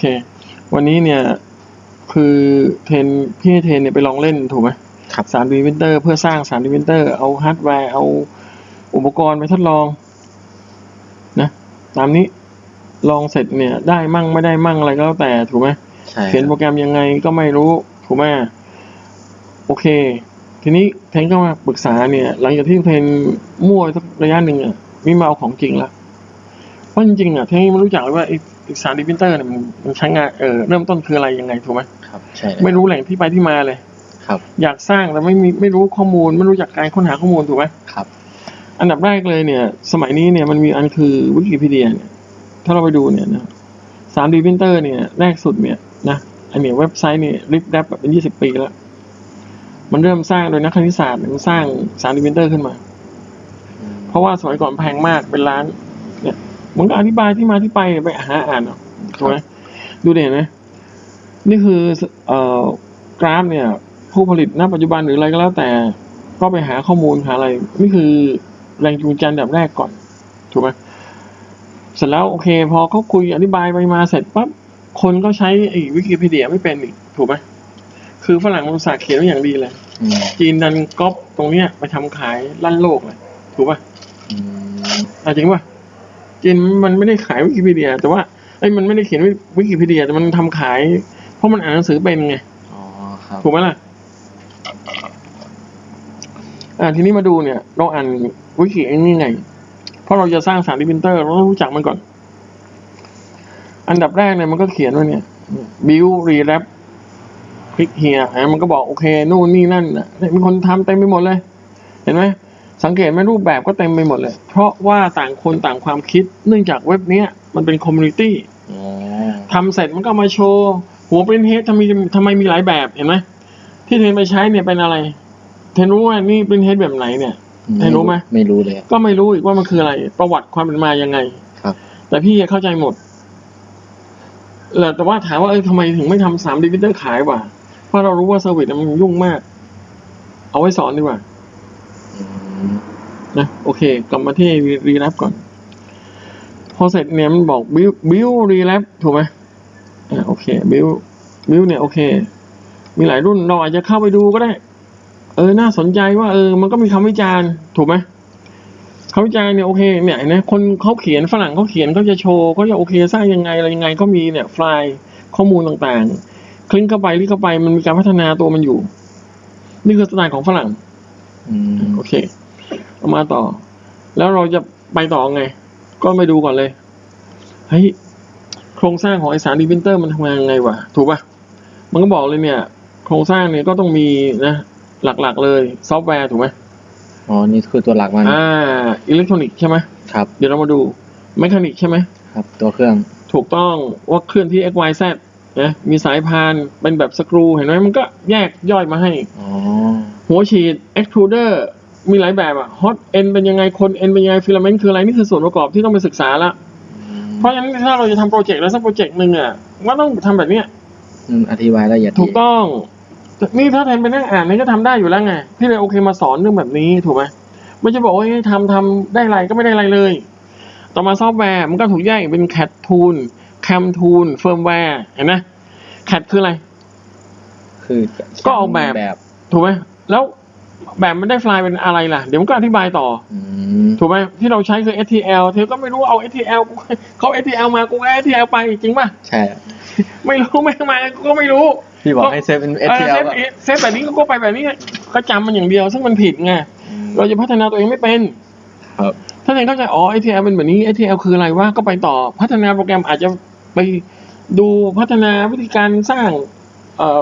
เค วันนี้เนี่ยคือเทรนพี่ให้เทรนเนี่ยไปลองเล่นถูกไหมครับสามดีวินเตอร์เพื่อสร้างสามดีวินเตอร์เอาฮาร์ดแวร์เอาอุปกรณ์ไปทดลองนะตามนี้ลองเสร็จเนี่ย ได้มั่งไม่ได้มั่งอะไรก็แล้วแต่ถูกไหมใช่เขียนโปรแกรมยังไงก็ไม่รู้ถูกไหมโอเค ทีนี้เทนก็มาปรึกษาเนี่ย หลังจากที่เทนมั่วสักระยะหนึ่งอะมีมาเอาของจริงละเพราะจริงๆอะเทนยังไม่รู้จักเลยว่าไอ้ สารดีพิมพ์เตอร์เนี่ยมันมันใช้งานเออเริ่มต้นคืออะไรยังไงถูกไหมครับใช่ไม่รู้แหล่งที่ไปที่มาเลย ครับอยากสร้างแต่ไม่มีไม่รู้ข้อมูล ไม่รู้จักการค้นหาข้อมูลถูกไหมครับ อันดับแรกเลยเนี่ย สมัยนี้เนี่ยมันมีอันคือวิกิพีเดียเนี่ยถ้าเราไปดูเนี่ยนะสามดีพิมพ์เตอร์เนี่ยแรกสุดเนี่ยนะอันเนี้ยเว็บไซต์เนี่ยริบแรปเป็นยี่สิบปีแล้ว มันเริ่มสร้างโดยนักคณิตศาสตร์มันสร้างสามดีพิมพ์เตอร์ขึ้นมาอืมเพราะว่าสมัยก่อนแพงมากเป็นล้านเนี่ย มันก็อธิบายที่มาที่ไปไปหาอ่านเอาถูกไหมดูเด่นไหมนี่คือเอ่อกราฟเนี่ย ผู้ผลิตณปัจจุบันหรืออะไรก็แล้วแต่ ก็ไปหาข้อมูลหาอะไรนี่คือแรงจูงใจอันดับแรกก่อนถูกไหมเสร็จแล้วโอเค พอเขาคุยอธิบายไปมาเสร็จปั๊บคนก็ใช้ไอ้วิกิพีเดียไม่เป็นอีกถูกไหมคือฝรั่งมันอุตสาห์เขียนไว้อย่างดีเลยอืมจีนดันก๊อปตรงเนี้ยไปทำขายลั่นโลกเลยถูกป่ะอืมอะจริงป่ะ จีนมันไม่ได้ขายวิกิพีเดีย แต่ว่าไอ้ยมันไม่ได้เขียนวิกิพีเดีย แต่มันทำขาย เพราะมันอ่านหนังสือเป็นไงอ๋อครับถูกไหมล่ะอ่าทีนี้มาดูเนี่ย เราอ่านวิกิเองนี่ไง เพราะเราจะสร้างสารดิพิมพ์เตอร์ เราต้องรู้จักมันก่อน อันดับแรกเนี่ยมันก็เขียนไว้เนี่ย build rewrap คลิกเฮียมันก็บอกโอเค นู่นนี่นั่นน่ะเนี่ยมีคนทำเต็มไปหมดเลย เห็นไหม สังเกตไหมรูปแบบก็เต็มไปหมดเลย เพราะว่าต่างคนต่างความคิด เนื่องจากเว็บเนี้ยมันเป็นคอมมูนิตี้อ๋อทำเสร็จมันก็มาโชว์หัวปรินเฮดทำไมทำไมมีหลายแบบเห็นไหมที่เทนไปใช้เนี่ยเป็นอะไร เทนรู้ว่านี่ปรินเฮดแบบไหนเนี่ยให้รู้ไหมไม่รู้เลย ก็ไม่รู้อีกว่ามันคืออะไร ประวัติความเป็นมายังไง ครับ แต่พี่เข้าใจหมดแล้วแต่ว่าถามว่าเอ้ยทำไมถึงไม่ทำสามดิจิตอลขายวะเพราะเรารู้ว่าเซอร์วิสมันยุ่งมาก เอาไว้สอนดีกว่าอืม นะโอเค กลับมาที่รีแลปก่อน พอเสร็จเนี่ยมันบอกบิวบิวรีแลปถูกไหมอ่าโอเคบิวบิวเนี่ยโอเค มีหลายรุ่นเราอาจจะเข้าไปดูก็ได้ เออน่าสนใจว่าเออ มันก็มีคำวิจารณ์ถูกไหมคำวิจารณ์เนี่ยโอเคเนี่ยเห็นะคนเขาเขียนฝรั่งเขาเขียนเขาจะโชว์เขาจะโอเคสร้างยังไงอะไรยังไงก็มีเนี่ยไฟล์ข้อมูลต่างๆ คลิกเข้าไปคลิกเข้าไปมันมีการพัฒนาตัวมันอยู่ นี่คือสไตล์ของฝรั่งอืมโอเคเอา มาต่อ แล้วเราจะไปต่อไง ก็ไปดูก่อนเลยเฮ้ยโครงสร้างของไอสารดีพิมพ์เตอร์มันทำงานยังไงวะถูกปะมันก็บอกเลยเนี่ย โครงสร้างเนี่ยก็ต้องมีนะหลักๆเลยซอฟต์แวร์ถูกไหมอ๋อ นี่คือตัวหลักมันอ่าอิเล็กทรอนิกส์ใช่ไหมครับ เดี๋ยวเรามาดูแมคานิกใช่ไหมครับ ตัวเครื่องถูกต้องว่าเคลื่อนที่ x y z นะมีสายพานเป็นแบบสกรูเห็นไหมมันก็แยกย่อยมาให้อ๋อหัวฉีด extruder มีหลายแบบอะ hot end เป็นยังไงคน end เป็นยังไง filament คืออะไรนี่คือส่วนประกอบที่ต้องไปศึกษาละอืมเพราะฉะนั้นถ้าเราจะทำโปรเจกต์แล้วสักโปรเจกต์หนึ่งอะก็ต้องทำแบบเนี้ยอืมอธิบายละเอียดถูกต้องนี่ถ้าแทนไปนั่งอ่านนี่ก็ทำได้อยู่แล้วไงพี่เลยโอเคมาสอนเรื่องแบบนี้ถูกไหมไม่จะบอกว่าให้ทำทำได้อะไรก็ไม่ได้อะไรเลย ต่อมาซอฟต์แวร์มันก็ถูกแยกเป็น CAD tool CAM tool firmware เห็นไหม CAD คืออะไร คือก็ออกแบบแบบถูกไหมแล้ว แบบมันได้ไฟล์เป็นอะไรล่ะ เดี๋ยวมันก็อธิบายต่ออืมถูกไหมที่เราใช้คือ STL เธอก็ไม่รู้เอา STL กูเขา STL มากูเอา STL ไปจริงป่ะใช่ ไม่รู้ไม่มากูก็ไม่รู้พี่บอกให้เซฟเป็นเออ STL เซฟเซฟแบบนี้ก็ไปแบบนี้ก็จำมันอย่างเดียว ซึ่งมันผิดไงเราจะพัฒนาตัวเองไม่เป็นครับถ้าเองเข้าใจอ๋อ STL เป็นแบบนี้ STL คืออะไรวะก็ไปต่อพัฒนาโปรแกรมอาจจะไปดูพัฒนาวิธีการสร้างเอ่อ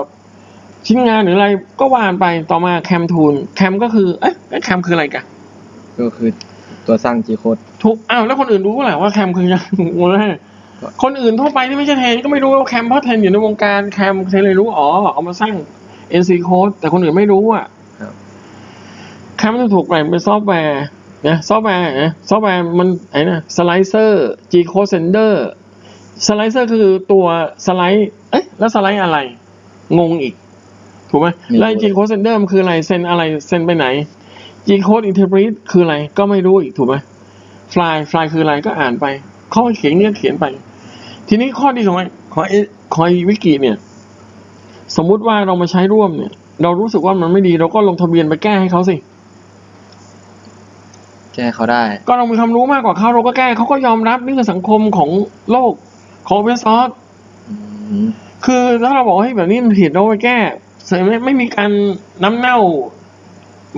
ชิ้นงานหรืออะไรก็ว่านไปต่อมาแคมทูลแคมก็คือเอ๊ะแคมคืออะไรกันก็คือตัวสร้าง G code ทุกอ้าวแล้วคนอื่นรู้เปล่าว่าแคมคือยังงงเลยคนอื่นทั่วไปที่ไม่ใช่เทนก็ไม่รู้ว่าแคมเพราะเทนอยู่ในวงการแคมเทนเลยรู้อ๋อเอามาสร้าง NC code แต่คนอื่นไม่รู้อะครับแคมจะถูกแบ่งเป็นซอฟต์แวร์นะซอฟต์แวร์นะซอฟต์แวร์มันไอ้นะสไลเซอร์ G code sender สไลเซอร์คือตัวสไลด์เอ๊ะแล้วสไลด์อะไร งงอีก ถูกไหมไม่รู้แล้ว G code sender มันคืออะไรเซนอะไรเซนไปไหน G code interpret คืออะไรก็ไม่รู้อีกถูกไหมฟลายฟลายคืออะไรก็อ่านไป ข้อเขียนเนี่ยเขียนไป ทีนี้ข้อดีของไอ้ของไอ้ของไอ้วิกิเนี่ย สมมุติว่าเรามาใช้ร่วมเนี่ย เรารู้สึกว่ามันไม่ดีเราก็ลงทะเบียนไปแก้ให้เขาสิแก้เขาได้ ก็เรามีความรู้มากกว่าเขาเราก็แก้เขาก็ยอมรับนี่คือสังคมของโลกของเวซอสอืมคือถ้าเราบอกว่าให้ยแบบนี้มันผิดเราไปแก้ เสร็จไหมไม่มีการน้ำเน่า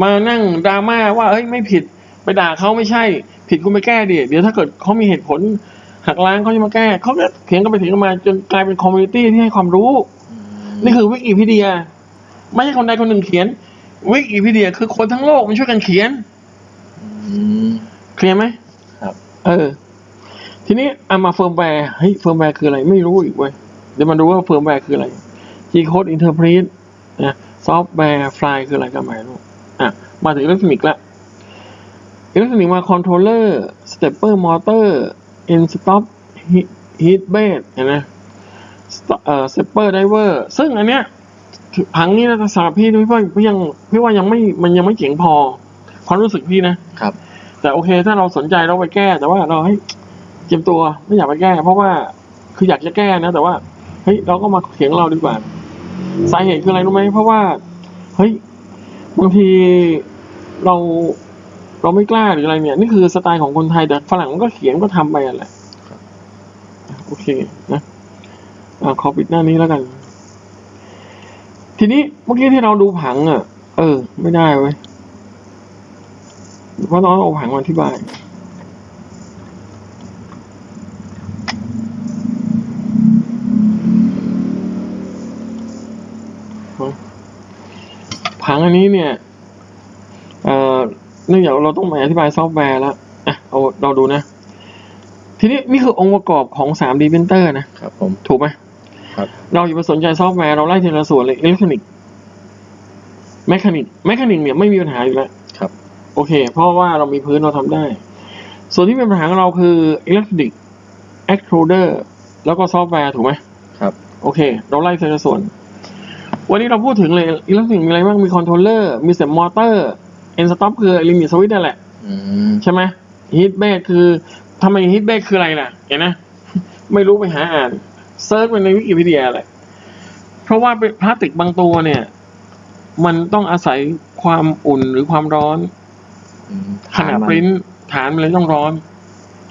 มานั่งดราม่าว่าเอ้ยไม่ผิดไปด่าเขาไม่ใช่ ผิดคุณไปแก้ดิเดี๋ยวถ้าเกิดเขามีเหตุผลหักล้างเขาจะมาแก้เขาก็เถียงกันไปเถียงกันมา จนกลายเป็นคอมมูนิตี้ที่ให้ความรู้อืมนี่คือวิกิพีเดีย ไม่ใช่คนใดคนหนึ่งเขียน วิกิพีเดียคือคนทั้งโลกมันช่วยกันเขียนอืมเคลียร์ไหมครับ เออ ทีนี้เอามาเฟิร์มแวร์เฮ้ยเฟิร์มแวร์คืออะไรไม่รู้อีกเว้ยเดี๋ยวมาดูว่าเฟิร์มแวร์คืออะไร G code interpret นะซอฟต์แวร์ไฟล์คืออะไรกันไม่รู้อะมาถึงอิเล็กทรอนิกส์ละอิเล็กทรอนิกส์มาคอนโทรลเลอร์สเตปเปอร์มอเตอร์อินสต็อปฮีทเบสเห็นไหมเอ่อสเตปเปอร์ไดเวอร์ซึ่งอันเนี้ยผังนี้นะสำหรับพี่พี่ว่าพี่ยังพี่ว่ายังไม่มันยังไม่เจ๋งพอความรู้สึกพี่นะครับ แต่โอเคถ้าเราสนใจเราไปแก้ แต่ว่าเราให้เจียมตัวไม่อยากไปแก้ เพราะว่าคืออยากจะแก้นะ แต่ว่าเฮ้ยเราก็มาเขียนของเราดีกว่า สาเหตุคืออะไรรู้ไหมเพราะว่าเฮ้ยบางทีเราเราไม่กล้าหรืออะไรเนี่ย นี่คือสไตล์ของคนไทยแต่ฝรั่งมันก็เขียนก็ทำไปอะแหละโอเคนะอ่าขอปิดหน้านี้แล้วกัน ทีนี้เมื่อกี้ที่เราดูผังอะ เออ ไม่ได้เว้ยเพราะต้องเอาผังมาอธิบาย ผังอันนี้เนี่ยเอ่อเนื่องจากเราต้องมาอธิบายซอฟต์แวร์แล้วอะเอาเราดูนะ ทีนี้นี่คือองค์ประกอบของ 3D printer นะครับผมถูกไหมครับ เราอย่าไปสนใจซอฟต์แวร์เราไล่ทีละส่วนเลยอิเล็กทรอนิกส์แมคานิกแมคานิกเนี่ยไม่มีปัญหาอยู่แล้วครับ โอเค เพราะว่าเรามีพื้นเราทำได้ ส่วนที่เป็นปัญหาของเราคืออิเล็กทรอนิกส์แอคโทรเดอร์แล้วก็ซอฟต์แวร์ถูกไหมครับ โอเค เราไล่ทีละส่วน วันนี้เราพูดถึงเลยอิเล็กทรอนิกส์มีอะไรบ้างมีคอนโทรลเลอร์มีเสียงมอเตอร์เอ็นสต็อปคือลิมิตสวิตนั่นแหละอืมใช่ไหมฮิตเบสคือทำไมฮิตเบสคืออะไรล่ะ เห็นนะไม่รู้ไปหาอ่านเซิร์ชไปในวิกิพีเดียแหละเพราะว่าเป็นพลาสติกบางตัวเนี่ย มันต้องอาศัยความอุ่นหรือความร้อนอืมขนาดมัปริ้นฐานมันเลยต้องร้อน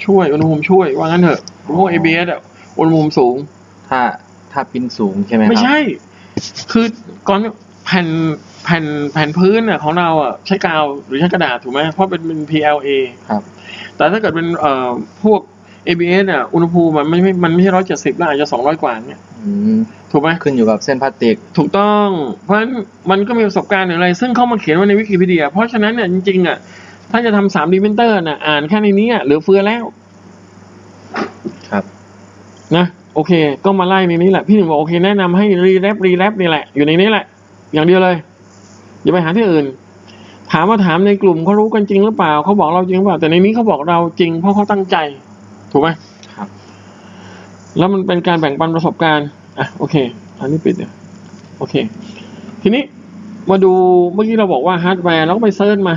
ช่วยอุณหภูมิช่วยว่างั้นเถอะพวก ABS อะอุณหภูมิสูง ถ้าถ้าปิ้นสูงใช่ไหมครับไม่ใช่ คือก่อนแผ่นแผ่นแผ่นพื้นอะของเราอะใช้กาวหรือใช้กระดาษถูกไหมเพราะเป็นเป็น PLA ครับ แต่ถ้าเกิดเป็นเอ่อพวก ABS อะอุณหภูมิมันไม่ไม่มันไม่ใช่ร้อยเจ็ดสิบแล้วอาจจะสองร้อยกว่าเนี่ยอืมถูกไหมขึ้นอยู่กับเส้นพลาสติก ถูกต้อง เพราะฉะนั้นมันก็มีประสบการณ์อย่างไร ซึ่งเข้ามาเขียนไว้ในวิกิพีเดีย เพราะฉะนั้นเนี่ยจริงๆอะถ้าจะทำสามดีเมนเตอร์น่ะอ่านแค่ในนี้อะเหลือเฟือแล้ว ครับ นะ โอเค ก็มาไล่ในนี้แหละ พี่หนึ่งบอกโอเคแนะนำให้รีแรปรีแรปนี่แหละ อยู่ในนี้แหละ อย่างเดียวเลยอย่าไปหาที่อื่น ถามว่าถามในกลุ่มเขารู้กันจริงหรือเปล่าเขาบอกเราจริงหรือเปล่า แต่ในนี้เขาบอกเราจริงเพราะเขาตั้งใจ ถูกไหมครับ แล้วมันเป็นการแบ่งปันประสบการณ์อะโอเค อันนี้ปิดเนี่ยโอเค ทีนี้มาดูเมื่อกี้เราบอกว่าฮาร์ดแวร์เราก็ไปเซิร์ชมา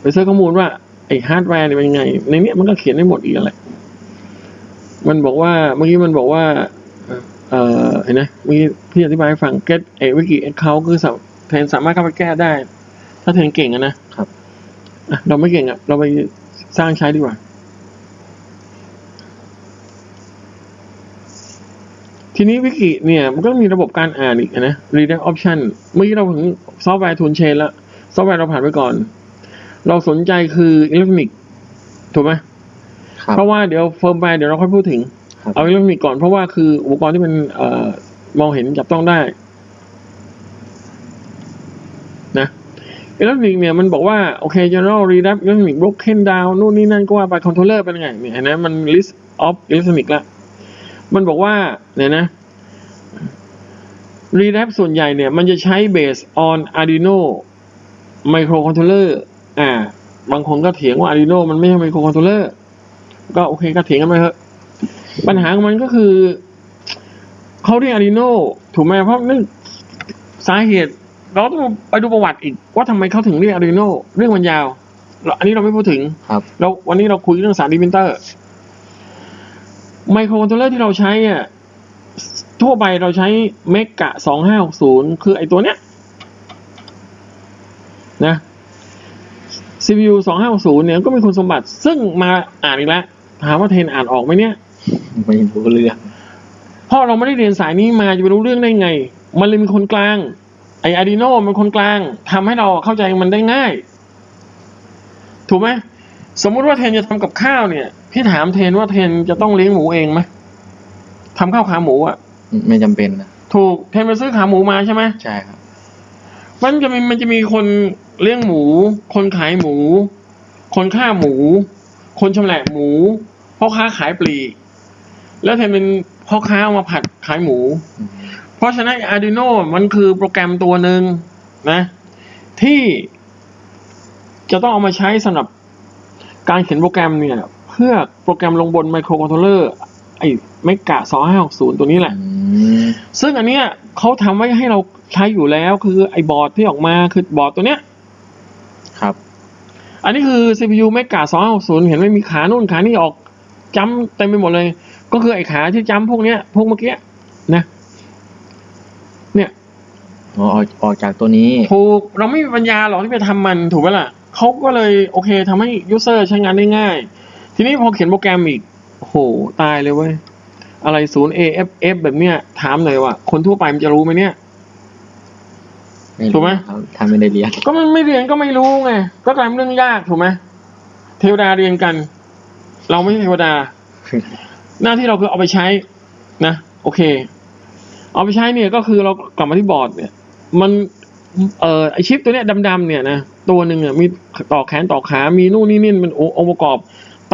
ไปเซิร์ชข้อมูลว่าไอ้ฮาร์ดแวร์เนี่ยเป็นยังไง ในเนี้ยมันก็เขียนได้หมดอีกแหละ มันบอกว่าเมื่อกี้มันบอกว่า เอ่อเห็นไหมเมื่อกี้พี่อธิบายให้ฟัง get เอวิกิ account คือสาแทนสามารถเข้าไปแก้ได้ ถ้าแทนเก่งอะนะ ครับอะเราไม่เก่งอะเราไปสร้างใช้ดีกว่า ทีนี้วิกิเนี่ย มันก็มีระบบการอ่านอีกนะ read option เมื่อกี้เราถึงซอฟต์แวร์ทูนเชนแล้ว ซอฟต์แวร์เราผ่านไปก่อน เราสนใจคืออิเล็กทรอนิกส์ถูกไหมครับ เพราะว่าเดี๋ยวเฟิร์มแวร์เดี๋ยวเราค่อยพูดถึงครับเอาอิเล็กทรอนิกส์ก่อนเพราะว่าคืออุปกรณ์ที่มันเอ่อมองเห็นจับต้องได้นะอิเล็กทรอนิกส์เนี่ยมันบอกว่า โอเค general read up อิเล็กทรอนิกส์ broken down นู่นนี่นั่นก็ว่าไป controller เป็นไงเนี่ยเห็นไหมมัน list of electronic ละมันบอกว่าเนี่ยนะ read up ส่วนใหญ่เนี่ย มันจะใช้ based on Arduino microcontroller อ่า บางคนก็เถียงว่า Arduino มันไม่ใช่ microcontroller ก็โอเคก็เถียงกันไปเถอะปัญหาของมันก็คือเขาเรียก Arduino ถูกไหมเพราะนั่นสาเหตุ เราต้องไปดูประวัติอีก ว่าทำไมเขาถึงเรียก Arduino เรื่องมันยาวเราอันนี้เราไม่พูดถึงครับเราวันนี้เราคุยเรื่องสามดีพิมพ์เตอร์ไมโครคอนโทรลเลอร์ที่เราใช้อะทั่วไปเราใช้เมกะสองห้าหกศูนย์คือไอตัวเนี้ยนะ CPU สองห้าศูนย์เนี่ยก็มีคุณสมบัติซึ่งมาอ่านอีกแล้ว ถามว่าเทนอ่านออกไหมเนี่ย ไม่รู้เรื่องเพราะเราไม่ได้เรียนสายนี้มาจะไปรู้เรื่องได้ไง มันเลยมีคนกลาง ไอ Arduino มันคนกลางทำให้เราเข้าใจมันได้ง่าย ถูกไหมสมมุติว่าเทนจะทำกับข้าวเนี่ย พี่ถามเทนว่าเทนจะต้องเลี้ยงหมูเองไหมทำข้าวขาหมูอะไม่จำเป็นนะถูกเทนไปซื้อขาหมูมาใช่ไหมใช่ครับมันจะมีมันจะมีคนเลี้ยงหมู คนขายหมู คนฆ่าหมู คนชำแหละหมูพ่อค้าขายปลีกแล้วเทนเป็นพ่อค้าเอามาผัดขายหมูอืมเพราะฉะนั้น Arduino มันคือโปรแกรมตัวหนึ่งนะ ที่จะต้องเอามาใช้สำหรับการเขียนโปรแกรมเนี่ย เพื่อโปรแกรมลงบนไมโครคอนโทรลเลอร์ไอ้เมกะ2560ตัวนี้แหละอืมซึ่งอันเนี้ยเขาทำไว้ให้เราใช้อยู่แล้วคือไอ้บอร์ดที่ออกมาคือบอร์ดตัวเนี้ยครับ อันนี้คือ CPU เมกะ260เห็นไหมมีขานู่นขานี่ออกจ้ำเต็มไปหมดเลย ก็คือไอ้ขาที่จ้ำพวกเนี้ย พวกเมื่อกี้นะ เนี่ยอ๋อออกออกจากตัวนี้ ถูกเราไม่มีปัญญาหรอกที่ไปทำมันถูกไหมล่ะเขาก็เลยโอเคทำให้ยูเซอร์ใช้งานได้ง่าย ทีนี้พอเขียนโปรแกรมอีกโอ้โหตายเลยเว้ยอะไรศูนย์ AFF แบบเนี้ยถามหน่อยว่าคนทั่วไปมันจะรู้ไหมเนี่ยไม่ รู้ถูกไหม ครับถ้าไม่ได้เรียนก็มันไม่เรียนก็ไม่รู้ไง ก็กลายเป็นเรื่องยากถูกไหมเทวดาเรียนกัน เราไม่ใช่เทวดา หน้าที่เราคือเอาไปใช้นะ โอเค เอาไปใช้เนี่ยก็คือเรากลับมาที่บอร์ดเนี่ย มัน เอ่อไอชิปตัวเนี้ยดำๆเนี่ยนะตัวหนึ่งอะมีต่อแขนต่อขา มีนู่นนี่นี่เป็นองค์ประกอบ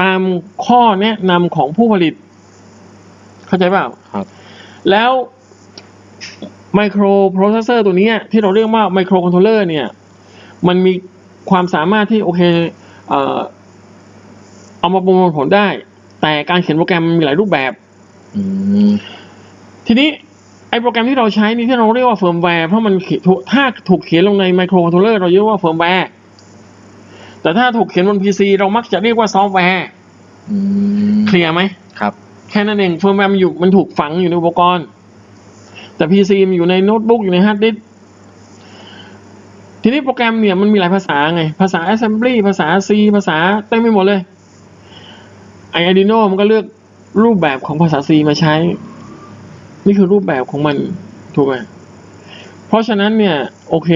ตามข้อแนะนำของผู้ผลิต เข้าใจเปล่า ครับ แล้ว ไมโครโปรเซสเซอร์ตัวเนี้ยที่เราเรียกว่าไมโครคอนโทรลเลอร์เนี่ย มันมีความสามารถที่โอเคเอ่อเอามาประมวลผลได้ แต่การเขียนโปรแกรมมันมีหลายรูปแบบอืมทีนี้ไอโปรแกรมที่เราใช้นี่ที่เราเรียกว่าเฟิร์มแวร์เพราะมันเขียนถูกถ้าถูกเขียนลงในไมโครคอนโทรลเลอร์เราเรียกว่าเฟิร์มแวร์แต่ถ้าถูกเขียนบน PC เรามักจะเรียกว่าซอฟต์แวร์อืมเคลียร์ไหมครับ แค่นั้นเองเฟิร์มแวร์มันอยู่มันถูกฝังอยู่ในอุปกรณ์ แต่ PC มันอยู่ในโน้ตบุ๊กอยู่ในฮาร์ดดิสก์ทีนี้โปรแกรมเนี่ยมันมีหลายภาษาไง ภาษา Assembly ภาษา C ภาษาเต็มไปหมดเลยไอ Arduino มันก็เลือกรูปแบบของภาษา C มาใช้ นี่คือรูปแบบของมันถูกไหมเพราะฉะนั้นเนี่ย โอเค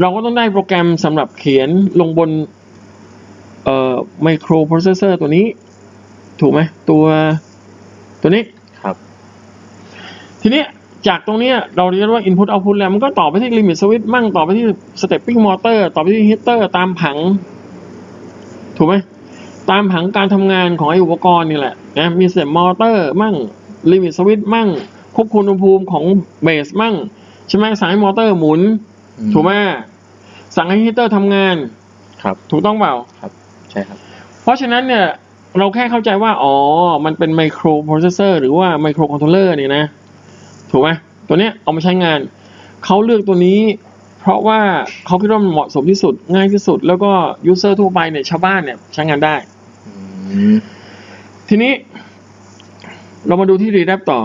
เราก็ต้องได้โปรแกรมสำหรับเขียนลงบนเอ่อไมโครโปรเซสเซอร์ตัวนี้ ถูกไหมตัวตัวนี้ครับ ทีนี้ จากตรงเนี้ยเราเรียกว่า input output แล้วมันก็ต่อไปที่ limit switch มั่งต่อไปที่ stepping motor ต่อไปที่ heater ตามผัง ถูกไหมตามผังการทำงานของไอ้อุปกรณ์นี่แหละนะมี step motor มั่ง limit switch มั่ง ควบคุมอุณหภูมิของเบสมั่ง ใช่ไหมสั่งให้มอเตอร์หมุนอืมถูกไหมสั่งให้ฮีเตอร์ทำงาน ครับ ถูกต้องเปล่าใช่ครับ เพราะฉะนั้นเนี่ยเราแค่เข้าใจว่า อ๋อ มันเป็นไมโครโปรเซสเซอร์หรือว่าไมโครคอนโทรลเลอร์เนี่ยนะ ถูกไหมตัวเนี้ยเอามาใช้งานเขาเลือกตัวนี้ เพราะว่าเขาคิดว่ามันเหมาะสมที่สุดง่ายที่สุด แล้วก็ยูเซอร์ทั่วไปเนี่ยชาวบ้านเนี่ยใช้งานได้อืมทีนี้ เรามาดูที่รีแรปต่อ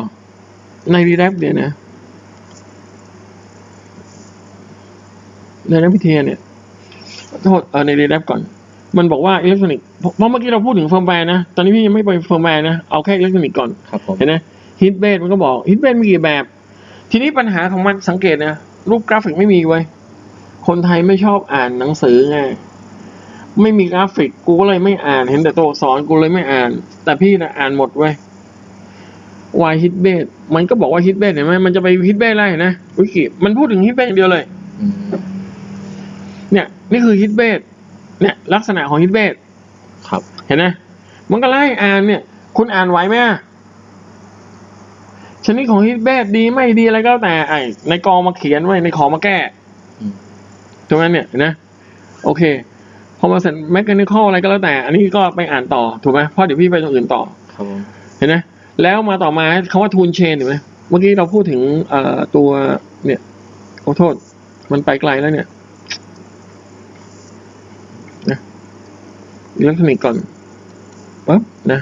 ในรีแรปเนี่ยนะในแรปพิเทียเนี่ยโทษเออในรีแรปก่อนมันบอกว่าอิเล็กทรอนิกส์เพราะเมื่อกี้เราพูดถึงเฟิร์มแวร์นะ ตอนนี้พี่ยังไม่ไปเฟิร์มแวร์นะ เอาแค่อิเล็กทรอนิกส์ก่อนครับผมเห็นไหม ฮิตเบสมันก็บอกฮิตเบสมีกี่แบบ ทีนี้ปัญหาของมันสังเกตนะ รูปกราฟิกไม่มีไว้ยคนไทยไม่ชอบอ่านหนังสือไงไม่มีกราฟิกกูก็เลยไม่อ่าน เห็นแต่ตัวอักษรกูเลยไม่อ่าน แต่พี่นะอ่านหมดเว้ยวายฮิตเบสมันก็บอกว่าฮิตเบสเห็นไหมมันจะไปฮิตเบสอะไรนะวิกิมันพูดถึงฮิตเบสอย่างเดียวเลยอืมเนี่ย นี่คือฮิตเบสเนี่ย ลักษณะของฮิตเบสครับ เห็นไหมมันก็ไล่อ่านเนี่ย คุณอ่านไหวไหมอะ ชนิดของฮิตเบสดีไม่ดีอะไรก็แล้วแต่ไอ้ในกองมาเขียนไว้ในขอมาแก้อืมตรงนั้นเนี่ยเห็นไหมโอเคพอมาเสร็จแม h a นิคอลอะไรก็แล้วแต่ อันนี้ก็ไปอ่านต่อถูกไหมเพราะเดี๋ยวพี่ไปตรงอื่นต่อครับผมเห็นไหมแล้วมาต่อมาคาว่าทูนเชนเห็นไหมเมื่อกี้เราพูดถึงเอ่อตัวเนี่ยขอโทษ มันไปไกลแล้วเนี่ยนะอิเล็กทรอนิกส์ก่อนปั๊บนะ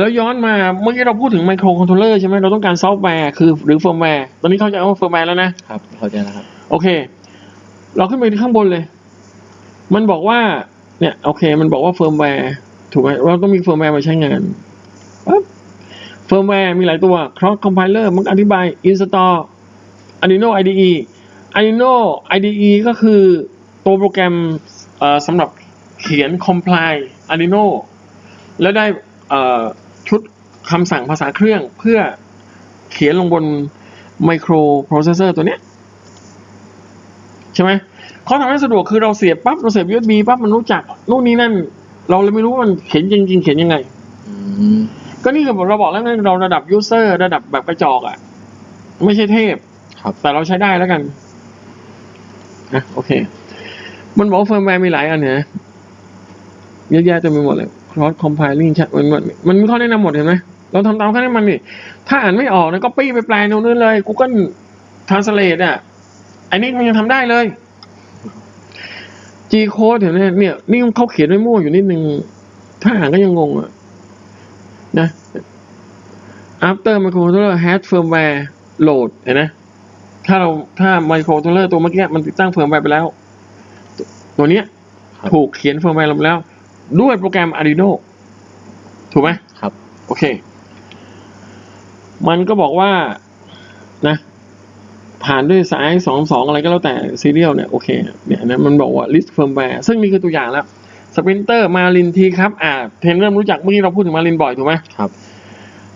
แล้วย้อนมาเมื่อกี้เราพูดถึงไมโครคอนโทรลเลอร์ใช่ไหมเราต้องการซอฟต์แวร์คือหรือเฟิร์มแวร์ตอนนี้เข้าใจว่าเฟิร์มแวร์แล้วนะครับเข้าใจแล้วครับ โอเค เราขึ้นไปที่ข้างบนเลย มันบอกว่า เนี่ยโอเค มันบอกว่าเฟิร์มแวร์ถูกไหมเราต้องมีเฟิร์มแวร์มาใช้งานปั๊บเฟิร์มแวร์มีหลายตัว cross compiler มันอธิบาย install Arduino IDE Arduino IDE ก็คือตัวโปรแกรมเอ่อสำหรับเขียน compile Arduino แล้วได้เอ่อ ชุดคำสั่งภาษาเครื่องเพื่อเขียนลงบนไมโครโปรเซสเซอร์ตัวเนี้ยใช่ไหมเขาทำให้สะดวกคือเราเสียบปั๊บเราเสียบ USB ปั๊บมันรู้จักนู่นนี่นั่น เราเลยไม่รู้ว่ามันเขียนจริงๆเขียนยังไงอืมก็นี่คือเราบอกแล้วไงเราระดับยูเซอร์ระดับแบบกระจอกอะ่ะ ไม่ใช่เทพครับแต่เราใช้ได้แล้วกันนะโอเค มันบอกว่าเฟิร์มแวร์มีหลายอันเนี่ยเยอะแยะเต็มไปหมดเลย cross compiling ใช่มันมันมันมีข้อแนะนำหมดเห็นไหมเราทำตามข้อแนะนำมันดิถ้าอ่านไม่ออกนะก็ปี้ไปแปลตรงนู้นเลย Google Translate อะอันนี้มันยังทำได้เลย G code เห็นไหมเนี่ยนี่เขาเขียนไว้มั่วอยู่นิดนึง ถ้าอ่านก็ยังงงอะนะ after microcontroller has firmware load เห็นไหมถ้าเราถ้า microcontroller ตัวเมื่อกี้มันติดตั้งเฟิร์มแวร์ไปแล้ว ตัวเนี้ยครับถูกเขียนเฟิร์มแวร์ลงไปแล้ว ด้วยโปรแกรม Arduino ถูกไหมครับ โอเค มันก็บอกว่านะ ผ่านด้วยสายสองสองอะไรก็แล้วแต่ซีเรียลเนี่ย โอเค เนี่ยนะมันบอกว่า list firmware ซึ่งนี่คือตัวอย่างแล้วสปรินเตอร์มาลินทีครับ อ่า เทนเริ่มรู้จักเมื่อกี้เราพูดถึงมาลินบ่อยถูกไหมครับ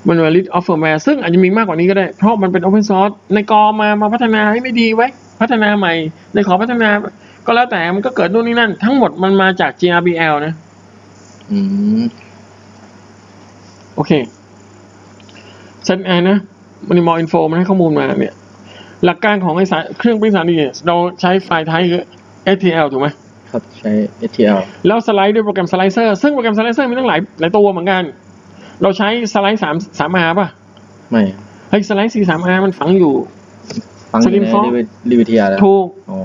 มันเป็น list of firmware ซึ่งอาจจะมีมากกว่านี้ก็ได้ เพราะมันเป็น open source ในกอมามาพัฒนาให้ไม่ดีไว้ พัฒนาใหม่ ในขอพัฒนา ก็แล้วแต่มันก็เกิดนู่นนี่นั่น ทั้งหมดมันมาจาก GRBL นะ อืม โอเคเซนไอนะมันมออินโฟมันให้ข้อมูลมาเนี่ย หลักการของไอ้สายเครื่องปริ้นสารนี่เราใช้ไฟล์ไทป์คือ STL ถูกไหมครับใช้ STL แล้วสไลด์ด้วยโปรแกรมสไลเซอร์ซึ่งโปรแกรมสไลเซอร์มีตั้งหลายหลายตัวเหมือนกัน เราใช้สไลด์สามสามอาร์ป่ะ ไม่เฮ้ยสไลด์สี่สามอาร์มันฝังอยู่ ฟังอยู่ Slim ใน Fox รีวิทีอาร์แล้ว ถูก อ๋อ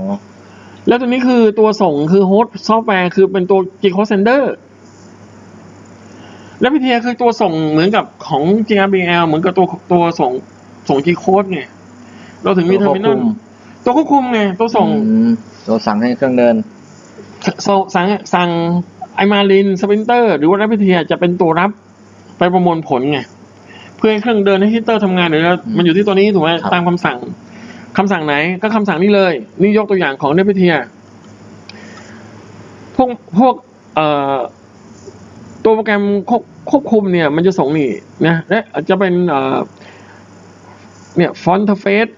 แล้วตัวนี้คือตัวส่งคือโฮสต์ซอฟต์แวร์คือเป็นตัว G Code Sender แล้วพิเทียคือตัวส่งเหมือนกับของ GRBL เหมือนกับตัวตัวส่งส่ง G Code ไงเราถึงมีเทอร์มินอลตัวควบคุมไงตัวส่งอืมตัวสั่งให้เครื่องเดินส่งสั่งสั่งไอมาลินสปรินเตอร์ หรือว่ารับพิเทียจะเป็นตัวรับไปประมวลผลไงเพื่อให้เครื่องเดินให้ฮิตเตอร์ทำงานหรือมันอยู่ที่ตัวนี้ถูกไหมครับตามคำสั่งคำสั่งไหนก็คำสั่งนี้เลย นี่ยกตัวอย่างของเนพิเทียพวกพวก เอ่อ ตัวโปรแกรมควบควบคุมเนี่ย มันจะส่งนี่นะและอาจจะเป็นเอ่อเนี่ยฟอนต์เฟส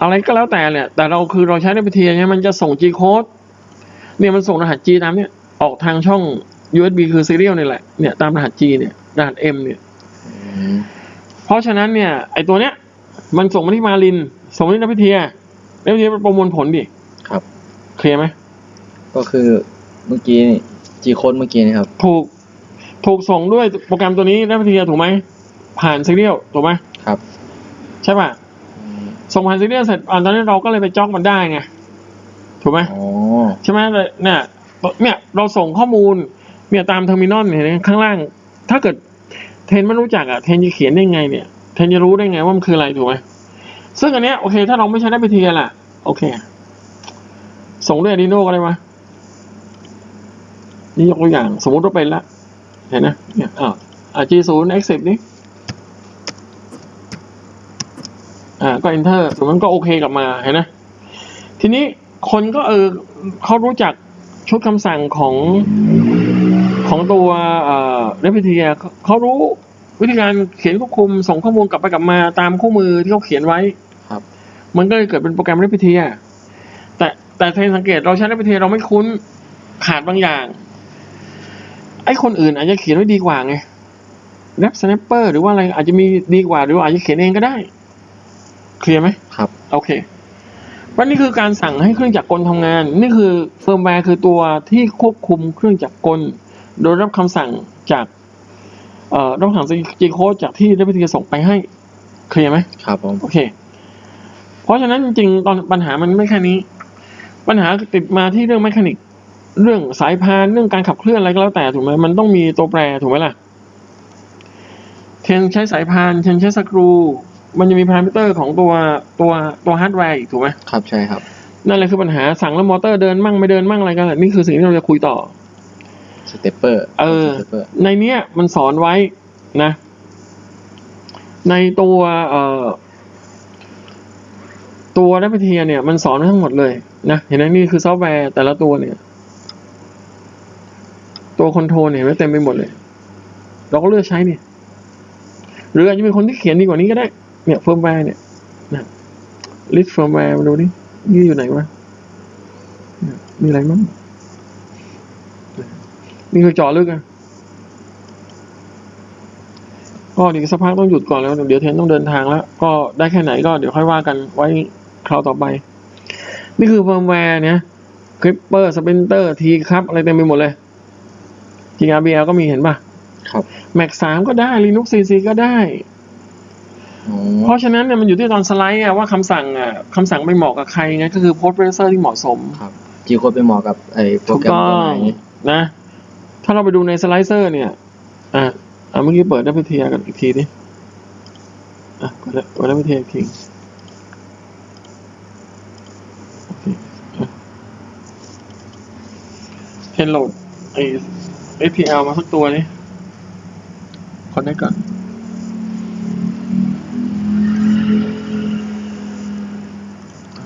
อะไรก็แล้วแต่เนี่ย แต่เราคือเราใช้ในพิเทียเนี่ยมันจะส่ง G code เนี่ยมันส่งรหัส G ตามเนี่ย ออกทางช่อง USB คือ serial นี่แหละเนี่ยตามรหัส G เนี่ยรหัส M เนี่ยอืมเพราะฉะนั้นเนี่ย ไอตัวเนี้ย มันส่งมาที่มาลิน ส่งมาที่นักพิเทียนักพิเทียประมวลผลดิครับ เคลียร์ไหมก็คือเมื่อกี้นี่ G code เมื่อกี้นี่ครับ ถูก ถูกส่งด้วยโปรแกรมตัวนี้นักพิเทียถูกไหมผ่านซีเรียลถูกไหมครับ ใช่ป่ะอืมส่งผ่านซีเรียลเสร็จอ่าตอนนั้นเราก็เลยไปจ้องมันได้ไงถูกไหมอ๋อใช่ไหมเลยเนี่ยเนี่ยเราส่งข้อมูลเนี่ยตามเทอร์มินอลเนี่ยข้างล่าง ถ้าเกิดเทนไม่รู้จักอะเทนจะเขียนได้ไงเนี่ยเทนจะรู้ได้ไงว่ามันคืออะไรถูกไหมซึ่งอันเนี้ยโอเค ถ้าเราไม่ใช้ได้ไปเทียล่ะ โอเค ส่งด้วย Arduino ก็ได้วะนี่ยกตัวอย่าง สมมติว่าเป็นละ เห็นนะเนี่ยอ่าอ่า G0 X10 นี่อ่าก็ enter ถูกมันก็โอเคกลับมาเห็นนะทีนี้คนก็เออเขารู้จักชุดคำสั่งของของตัวเอ่อเรพิเทียเขารู้วิธีการเขียนควบคุมส่งข้อมูลกลับไปกลับมาตามคู่มือที่เขาเขียนไว้ครับ มันก็เลยเกิดเป็นโปรแกรมเรพิเทียแต่แต่เทนสังเกตเราใช้เรพิเทียเราไม่คุ้นขาดบางอย่าง ไอ้คนอื่นอาจจะเขียนไว้ดีกว่าไงแรปสแนปเปอร์หรือว่าอะไรอาจจะมีดีกว่าหรือว่าอาจจะเขียนเองก็ได้ เคลียร์ไหมครับ โอเควันนี้คือการสั่งให้เครื่องจักรกลทำงาน นี่คือเฟิร์มแวร์คือตัวที่ควบคุมเครื่องจักรกล โดยรับคำสั่งจากเอ่อรับคำสั่งจีโคจากที่ได้พิธีส่งไปให้ เคลียร์ไหมครับผมโอเค เพราะฉะนั้นจริงๆตอนปัญหามันไม่แค่นี้ ปัญหาติดมาที่เรื่องแมคานิก เรื่องสายพานเรื่องการขับเคลื่อนอะไรก็แล้วแต่ถูกไหมมันต้องมีตัวแปรถูกไหมล่ะเคนใช้สายพานเคนใช้สกรู มันจะมีพารามิเตอร์ของตัวตัวตัวฮาร์ดแวร์อีกถูกไหมครับใช่ครับ นั่นแหละคือปัญหาสั่งแล้วมอเตอร์เดินมั่งไม่เดินมั่งอะไรกันนี่คือสิ่งที่เราจะคุยต่อสเตปเปอร์เออสเตปเปอร์ในเนี้ยมันสอนไว้นะ ในตัวเอ่อตัวดัพเทียเนี่ย มันสอนไว้ทั้งหมดเลยนะเห็นไหมนี่คือซอฟต์แวร์แต่ละตัวเนี่ย ตัวคอนโทรลเนี่ยเห็นไหมเต็มไปหมดเลย เราก็เลือกใช้เนี่ย หรืออาจจะมีคนที่เขียนดีกว่านี้ก็ได้ เนี่ยเฟิร์มแวร์เนี่ยนะลิสต์เฟิร์มแวร์มาดูนี่นี่อยู่ไหนวะมีอะไรมั้งนี่คือจอลึกอะก็เดี๋ยวสักพักต้องหยุดก่อนแล้ว เดี๋ยวเทนต้องเดินทางแล้ว ก็ได้แค่ไหนก็เดี๋ยวค่อยว่ากันไว้คราวต่อไป นี่คือเฟิร์มแวร์เนี่ยคลิปเปอร์สเปนเตอร์ทีครับอะไรเต็มไปหมดเลย GRBL ก็มีเห็นป่ะ ครับ Mac 3ก็ได้ Linux CC ก็ได้ อ๋อเพราะฉะนั้นเนี่ยมันอยู่ที่ตอนสไลด์อะว่าคำสั่งอะคำสั่งไปเหมาะกับใครไงก็คือ post processor ที่เหมาะสมครับจีโค้ดไปเหมาะกับไอ้โปรถูกแกรมต้อตัวงไหนนะ ถ้าเราไปดูในสไลเซอร์เนี่ย อะอะเมื่อกี้เปิดได้ไปเทียกันอีกทีดิอะกดได้กดได้ไปเทียอีกทีโอเคอะเทนโหลดไอ้ SPL มาสักตัวนี้คอนได้ก่อน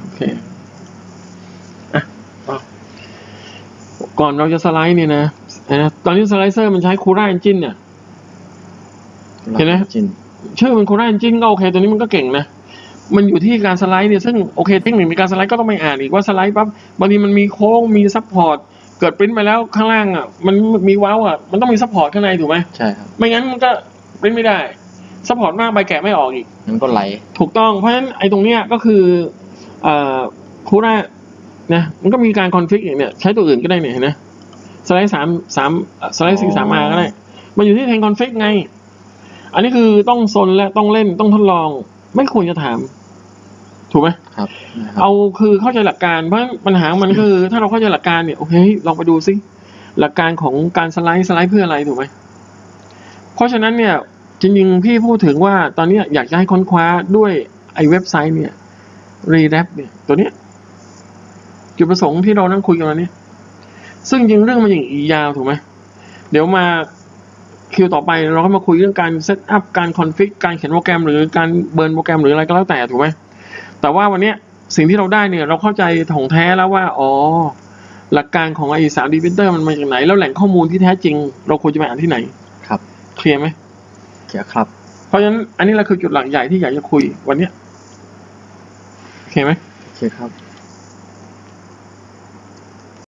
โอเค อะอะก่อนเราจะสไลด์เนี่ยนะนะตอนนี้สไลเซอร์มันใช้คูร่า e อนจินเนี่ย เห็นไหมจินชื่อมันคูร่า e อนจินก็โอเค ตัวนี้มันก็เก่งนะมันอยู่ที่การสไลด์เนี่ยซึ่งโอเคเทคนิคในการสไลด์ก็ต้องไปอ่านอีกว่าสไลด์ปั๊บบางทีมันมีโค้งมีซัพพอร์ต เกิดปริ้นไปแล้วข้างล่างอะมันมีเว้าอะมันต้องมีซัพพอร์ตข้างในถูกไหมใช่ครับ ไม่งั้นมันก็ปริ้นไม่ได้ซัพพอร์ตมากไปแกะไม่ออกอีกงั้นก็ไหล ถูกต้องเพราะฉะนั้นไอ้ตรงเนี้ยก็คือเอ่อคูร่านะมันก็มีการคอนฟิกอย่างเนี้ยใช้ตัวอื่นก็ได้เนี่ยเห็นไหมสไลด์สามสามสไลด์สี่สามอาก็ได้มันอยู่ที่แทนคอนฟิกไง อันนี้คือต้องซนและต้องเล่นต้องทดลอง ไม่ควรจะถาม ถูกไหมครับนะครับเอาคือเข้าใจหลักการเพราะปัญหาของมันก็คือ ถ้าเราเข้าใจหลักการเนี่ยโอเคลองไปดูซิหลักการของการสไลด์สไลด์เพื่ออะไรถูกไหมเพราะฉะนั้นเนี่ยจริงๆพี่พูดถึงว่าตอนเนี้ยอยากจะให้ค้นคว้าด้วยไอ้เว็บไซต์เนี่ยรีแรปเนี่ยตัวเนี้ยจุดประสงค์ที่เรานั่งคุยกันวันนี้ซึ่งจริงเรื่องมันอย่างอีกยาวถูกไหมเดี๋ยวมาคิวต่อไปเราก็มาคุยเรื่องการเซตอัพการคอนฟิกการเขียนโปรแกรมหรือการเบิร์นโปรแกรมหรืออะไรก็แล้วแต่ถูกไหม แต่ว่าวันเนี้ยสิ่งที่เราได้เนี่ยเราเข้าใจถ่องแท้แล้วว่าอ๋อหลักการของไอ้สามดีพิมพ์เตอร์มันมาจากไหน แล้วแหล่งข้อมูลที่แท้จริง เราควรจะไปอ่านที่ไหนครับเคลียร์ไหมเขียครับ เพราะฉะนั้นอันนี้แหละคือจุดหลักใหญ่ที่อยากจะคุยวันเนี้ยโอเคไหมโอเคครับ